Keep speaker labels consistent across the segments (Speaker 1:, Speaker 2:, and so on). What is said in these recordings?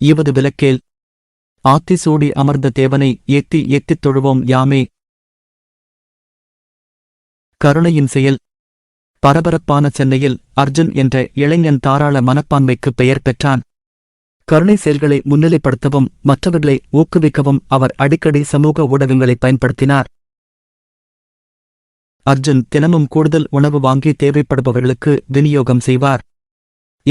Speaker 1: இவது விளக்கேல். ஆத்தி சூடி அமர்ந்த தேவனை ஏத்தி ஏத்தித் தொழுவோம் யாமே. கருணையின் செயல். பரபரப்பான சென்னையில் அர்ஜுன் என்ற இளைஞன் தாராள மனப்பான்மைக்கு பெயர் பெற்றான். கருணை செயல்களை முன்னிலைப்படுத்தவும் மற்றவர்களை ஊக்குவிக்கவும் அவர் அடிக்கடி சமூக ஊடகங்களை பயன்படுத்தினார். அர்ஜுன் தினமும் கூடுதல் உணவு வாங்கி தேவைப்படுபவர்களுக்கு விநியோகம் செய்வார்.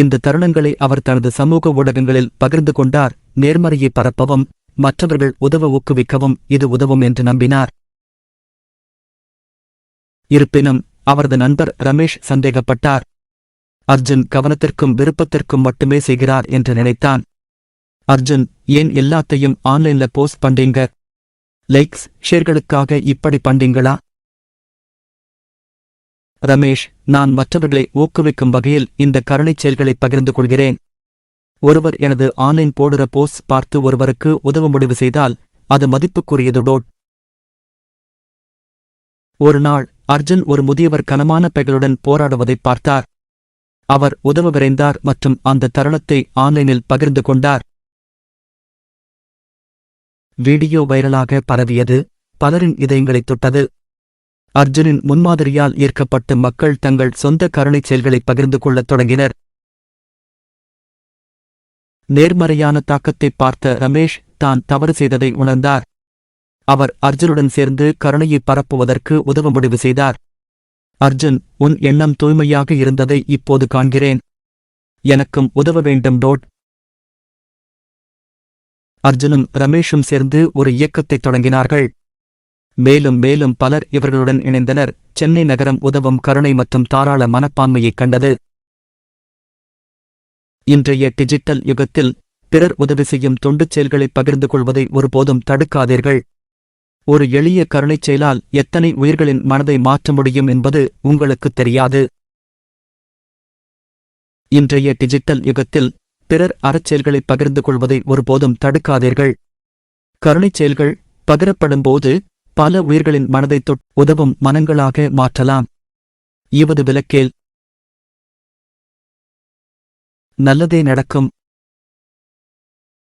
Speaker 1: இந்த தருணங்களை அவர் தனது சமூக ஊடகங்களில் பகிர்ந்து கொண்டார். நேர்மறையை பரப்பவும் மற்றவர்கள் உதவ ஊக்குவிக்கவும் இது உதவும் என்று நம்பினார். இருப்பினும் அவரது நண்பர் ரமேஷ் சந்தேகப்பட்டார். அர்ஜுன் கவனத்திற்கும் விருப்பத்திற்கும் மட்டுமே செய்கிறார் என்று நினைத்தான். அர்ஜுன் ஏன் எல்லாத்தையும் ஆன்லைன்ல போஸ்ட் பண்றீங்க? லைக்ஸ் ஷேர்களுக்காக இப்படி பண்றீங்களா? ரமேஷ் நான் மற்றவர்களை ஊக்குவிக்கும் வகையில் இந்த கருணைச் செயல்களை பகிர்ந்து கொள்கிறேன். ஒருவர் எனது ஆன்லைன் போடுற போஸ்ட் பார்த்து ஒருவருக்கு உதவ முடிவு செய்தால் அது மதிப்புக்குரியது டோட் ஒரு நாள் அர்ஜுன் ஒரு முதியவர் கனமான பெகளுடன் போராடுவதைப் பார்த்தார். அவர் உதவ விரைந்தார் மற்றும் அந்த தருணத்தை ஆன்லைனில் பகிர்ந்து கொண்டார். வீடியோ வைரலாக பரவியது. பலரின் இதயங்களைத் தொட்டது. அர்ஜுனின் முன்மாதிரியால் ஈர்க்கப்பட்டு மக்கள் தங்கள் சொந்த கருணைச் செயல்களை பகிர்ந்து கொள்ளத் தொடங்கினர். நேர்மறையான தாக்கத்தைப் பார்த்த ரமேஷ் தான் தவறு செய்ததை உணர்ந்தார். அவர் அர்ஜுனுடன் சேர்ந்து கருணையை பரப்புவதற்கு உதவ முடிவு செய்தார். அர்ஜுன் உன் எண்ணம் தூய்மையாக இருந்ததை இப்போது காண்கிறேன். எனக்கும் உதவ வேண்டும் டோட் அர்ஜுனும் ரமேஷும் சேர்ந்து ஒரு இயக்கத்தைத் தொடங்கினார்கள். மேலும் மேலும் பலர் இவர்களுடன் இணைந்தனர். சென்னை நகரம் உதவும் கருணை மற்றும் தாராள மனப்பான்மையைக் கண்டது. இன்றைய டிஜிட்டல் யுகத்தில் பிறர் உதவி செய்யும் தொண்டுச் செயல்களை பகிர்ந்து கொள்வதை ஒருபோதும் தடுக்காதீர்கள். ஒரு எளிய கருணைச் செயலால் எத்தனை உயிர்களின் மனதை மாற்ற முடியும் என்பது உங்களுக்குத் தெரியாது. இன்றைய டிஜிட்டல் யுகத்தில் பிறர் அறச்செயல்களை பகிர்ந்து கொள்வதை ஒருபோதும் தடுக்காதீர்கள். கருணைச் செயல்கள் பகிரப்படும்போது பல உயிர்களின் மனதைத் தொட் உதவும் மனங்களாக மாற்றலாம். இவது விளக்கேல் நல்லதே நடக்கும்.